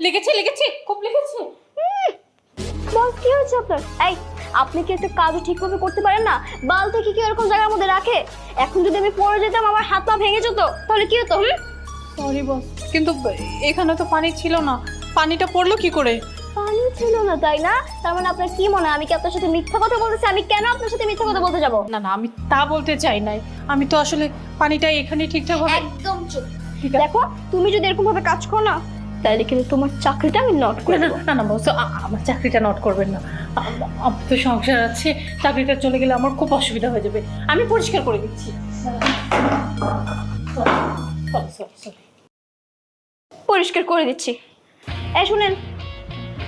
লেগেছে লেগেছে খুব লেগেছে বস কি হয়েছে আপনার? এই আপনি কি একটা কাজও ঠিকভাবে করতে পারেন না? বালতি কি কি এরকম জায়গার মধ্যে রাখে? এখন যদি আমি পড়ে যেতাম আমার হাত পা ভেঙে যেত তাহলে কি হতো? হুম? সরি বস কিন্তু এখানে তো পানি ছিল না। পানিটা পড়ল কি করে? পানি ছিল না তাই না? তার মানে আপনার কি মনে হয়? আমি কি আপনার সাথে মিথ্যা কথা বলতেছি? আমি কেন আপনার সাথে মিথ্যা কথা বলতে যাব? না না আমি তা বলতে চাই নাই। আমি তো আসলে পানিটা এখানে ঠিকঠাক ভাবে একদম চুপ। দেখো তুমি যদি এরকম ভাবে কাজ করো না তাহলে কিন্তু তোমার চাকরিটা আমি নট করে না দেবো। না না বস আমার চাকরিটা নট করবেন না। আমার তো সংসার আছে চাকরিটা চলে গেলে আমার খুব অসুবিধা হয়ে যাবে। আমি পরিষ্কার করে দিচ্ছি. পরিষ্কার করে দিচ্ছি। এই শুনেন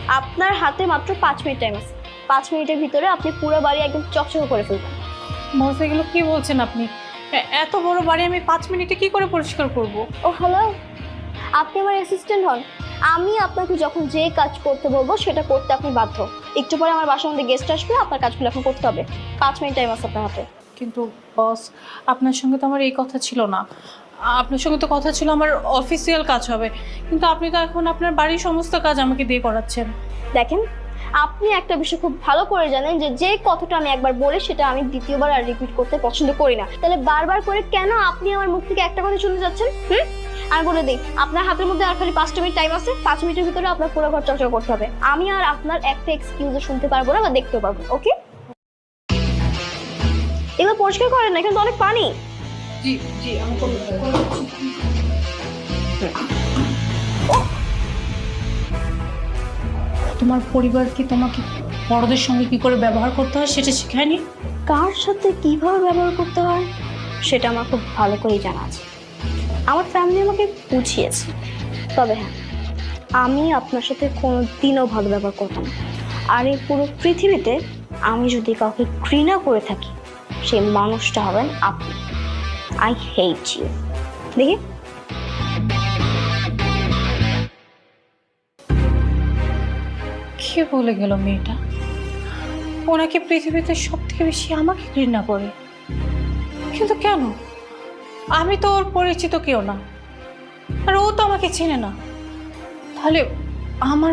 আপনার হাতে মাত্র পাঁচ মিনিট টাইম আছে। পাঁচ মিনিটের ভিতরে আপনি পুরো বাড়ি একদম চকচকে করে ফেলবেন। বস এগুলো কি বলছেন আপনি? এ- এত বড় বাড়ি আমি পাঁচ মিনিটে কি করে পরিষ্কার করব? ও হ্যালো আপনি আমার অ্যাসিস্ট্যান্ট হন। আমি আপনাকে যখন যে কাজ করতে বলব সেটা করতে আপনি বাধ্য। একটু পরে আমার বাসার মধ্যে গেস্ট আসবে আপনার কাজগুলো এখন করতে হবে। পাঁচ মিনিট টাইম আছে আপনার হাতে। কিন্তু বস আপনার সঙ্গে তো আমার এই কথা ছিল না। আপনার সঙ্গে তো কথা ছিল আমার অফিসিয়াল কাজ হবে। কিন্তু আপনি তো এখন আপনার বাড়ির সমস্ত কাজ আমাকে দিয়ে করাচ্ছেন। দেখেন আপনি একটা বিষয় খুব ভালো করে জানেন যে যে কথাটা আমি একবার বলি সেটা আমি দ্বিতীয়বার আর রিপিট করতে পছন্দ করি না। তাহলে বারবার করে কেন আপনি আমার মুখ থেকে একটা কথা শুনতে যাচ্ছেন? হুম? আমি বলে দিই আপনার হাতের মধ্যে আর খালি পাঁচটা মিনিট টাইম আছে পাঁচ মিনিটের ভিতরে আপনার পুরো ঘর চর্চা করতে হবে। আমি আর আপনার একটা এক্সকিউজও শুনতে পারব না বা দেখতেও পারব ওকে এগুলো পরিষ্কার করেন না এখানে তো অনেক পানি। জি জি আমি তোমার পরিবার কি তোমাকে বড়দের সঙ্গে কি করে ব্যবহার করতে হয় সেটা শেখায়নি? কার সাথে কীভাবে ব্যবহার করতে হয় সেটা আমার খুব ভালো করেই জানা আছে। আমার ফ্যামিলি আমাকে বুঝিয়েছে। তবে হ্যাঁ আমি আপনার সাথে কোনো দিনও ভালো ব্যবহার করতাম না। আর এই পুরো পৃথিবীতে আমি যদি কাউকে ঘৃণা করে থাকি সেই মানুষটা হবেন আপনি। আই হেট ইউ দেখি। কে বলে গেল মেয়েটা? ওনাকে পৃথিবীতে সব থেকে বেশি আমাকে ঘৃণা করে? কিন্তু কেন? আমি তো ওর পরিচিত কেউ না। আর ও তো আমাকে চেনে না। তাহলে আমার